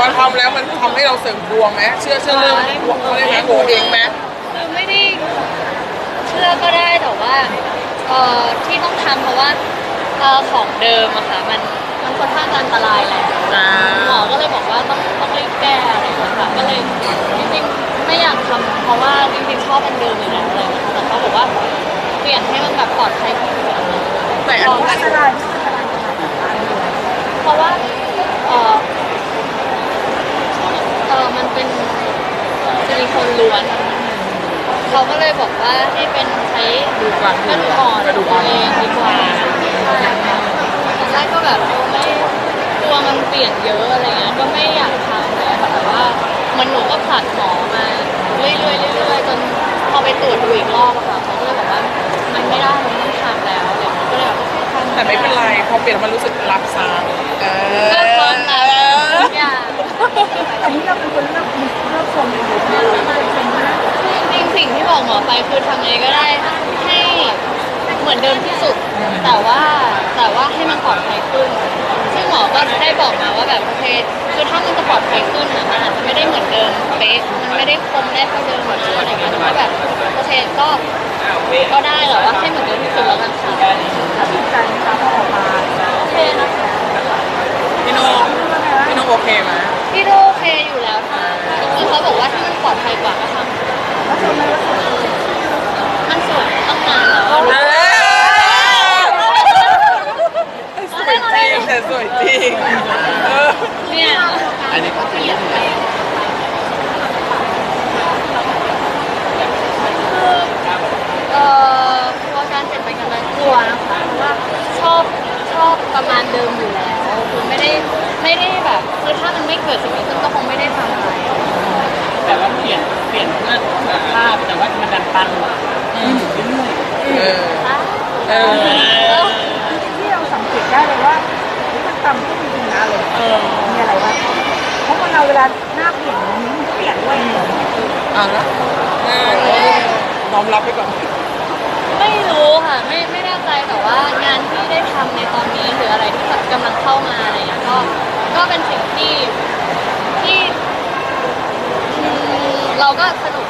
แต่แต่พอทำแล้วมันทำให้เราเสริมดวงไหมเชื่อเชื่อเรื่องดวงเขาได้ไหมโงเฮงไหมคือไม่ได้เชื่อก็ได้แต่ว่าเอ่อที่ต้องทำเพราะว่าเอ่อของเดิมอะค่ะมันมันค่อนข้างอันตรายแหละอ่าหมอก็เลยบอกว่าต้องต้องรีบแก้อะไรอย่างเงี้ยค่ะก็เลยจริงๆไม่อยากทำเพราะว่าจริงๆชอบอันเดิมอยู่แล้วอะไรอย่างเลยแต่เขาบอกว่าเปลี่ยนให้มันแบบปลอดภัยขึ้นแต่อันนี้ อันตรายที่สุดอะไรขนาดนั้น เพราะว่าเออเออมันเป็นซิลิโคนล้วน เขาก็เลยบอกว่าให้เป็นใช้ดูกลางกระดูกอ่อนกระดูกอ่อน ตัวเงดีกว่าตอนแรกก็แบบไม่กลัวมันเปลี่ยนเยอะอะไรเงี้ยก็ไม่อยากทำเลยค่ะแต่ว่ามันหนูก็ผลัดหมอมาเรื่อยๆเรื่อยๆจนพอไปตรวจดูอีกรอบอะค่ะเขาก็เลยบอกว่ามันไม่ได้มันต้องทำแล้วอะไรเงี้ยก็เลยแบบโอเคทำ แต่ไม่เป็นไร พอเปลี่ยนแล้วมันรู้สึกรับซ้ำเออ คือทำยังไงก็ได้ให้เหมือนเดิมที่สุด แต่ว่าแต่ว่าให้มันปลอดภัยขึ้น ซึ่งหมอก็ได้บอกมาว่าแบบโอเคคือถ้ามันจะปลอดภัยขึ้นอะมันอาจจะไม่ได้เหมือนเดิมเป๊ะมันไม่ได้คมได้เท่าเดิมนะอะไรเงี้ยแต่ว่าแบบโอเคก็ก็ได้แต่ว่าให้เหมือนเดิมที่สุดแล้วกันค่ะตัดสินใจนะคะพอออกมาโอเคนะคะพี่โนพี่โนโอเคไหมพี่โดโอเคอยู่แล้วค่ะคือเขาบอกว่าถ้ามันปลอดภัยกว่าก็ทำ แล้วทำไมว่าสวยมันสวย ตั้งนานแล้วเออสวยจริงแต่สวยจริงเออเนี่ยอันนี้ก็เป็นเรื่องเอ่อกลัวการเปลี่ยนแปลงกันไหมกลัวนะคะเพราะว่าชอบชอบประมาณเดิมอยู่แล้วคือไม่ได้ไม่ได้แบบคือถ้ามันไม่เกิดสิ่งนี้ขึ้นก็คงไม่ได้ทำอะไรแต่ว่าเปลี่ยนเปลี่ยนเพื่อภาพแต่ว่ามันดันปังอืม คืออที่เราสังเกตได้เลยว่ามันต่ำขึ้นจริงๆนะเลยมีอะไรบ้างเพราะคนเราเวลาหน้าเปลี่ยนนิ้วมันเปลี่ยนด้วยอะแล้วน้อมรับไปก่อนไม่รู้ค่ะไม่ไม่แน่ใจแต่ว่างานที่ได้ทำในตอนนี้หรืออะไรที่แบบกำลังเข้ามาอะไรเงี้ยก็ก็เป็นสิ่งที่ที่เราก็สนุก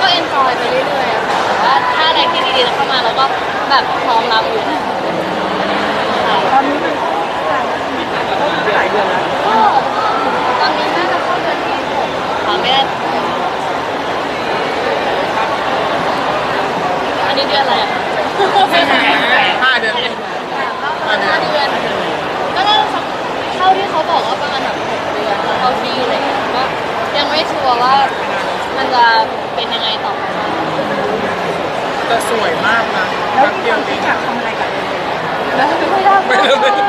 ก็เอนจอยไปเรื่อยๆอะค่ะแต่ว่าถ้าอะไรที่ดีๆจะเข้ามาเราก็ แบบพร้อมรับอยู่นะใช่ตอนนี้มันก็หลายเดือนแล้วก็ตอนนี้น่าจะเข้าเดือนที่หกค่ะไม่ได้อันนี้เดือนอะไรอะห้าเดือนห้าเดือนก็น่าจะเท่าที่เขาบอกว่าประมาณแบบหกเดือนแล้วเขาที่อะไรเงี้ยก็ยังไม่ชัวร์ว่ามันจะเป็นยังไงต่อไปบ้าง แต่สวยมากนะแล้วแป๊บมีเดีคยวนเอที่งอยากทำอะไรกับเลยแล้วไม่ได้ไม่ได้ไม่ได้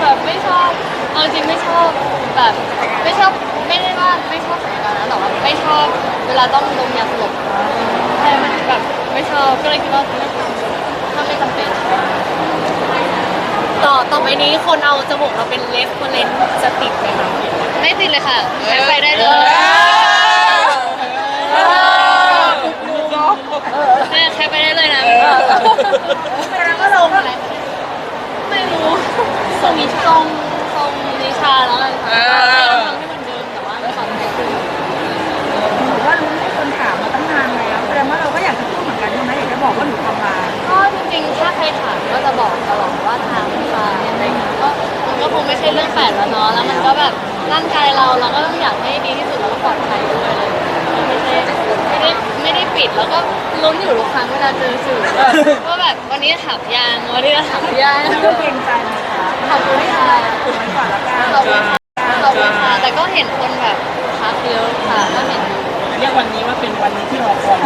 แบบไม่ชอบเอาจริงไม่ชอบแบบไม่ชอบไม่ได้ว่าไม่ชอบสัญญานะแต่ว่าไม่ชอบเวลาต้องดมยาสลบใช่มันแบบไม่ชอบก็เลยคิดว่าไม่ทำถ้าไม่จำเป็นต่อต่อไปนี้คนเอาจมูกเราเป็นเลฟเฟรนจะติดไหมคะไม่ติดเลยค่ะใช้ไปได้เลย เออ แม่ใช้ไปได้ เลยนะแสดงว่าเรไม่รู้ทรงทรงทรงนิชาแล้วกันค่ะทำให้มันเดิมแต่ว่าไม่ขอใช้คือถือว่ารู้ให้คนถามมาตั้งนานแล้วแสดงว่าเราก็อยากจะพูดเหมือนกันใช่ไหมอยากจะบอกว่าหนูทำมาก็จริงๆ ถ้าใครถามก็จะบอกตลอดว่าทางค่ะอะไรเงี้ยก็มันก็คงไม่ใช่เรื่องแปลกแล้วเนาะ แล้วมันก็แบบร่างกายเราเราก็ต้องอยากให้ดีที่สุดแล้วก็ปลอดภัยด้วยเลยก็ไม่ใช่ไม่ได้ ไม่ได้ปิด แล้วก็ลุ้นอยู่ทุกครั้งเวลาเจอสื่อว่าแบบวันนี้ถามยางวันนี้ถามยางก็เกรงใจไหมคะขอบคุณค่ะถูกไว้ก่อนละกันขอบคุณค่ะขอบคุณค่ะแต่ก็เห็นคนแบบทักเยอะค่ะก็เห็นเรียกวันนี้ว่าเป็นวันนี้ที่รอคอย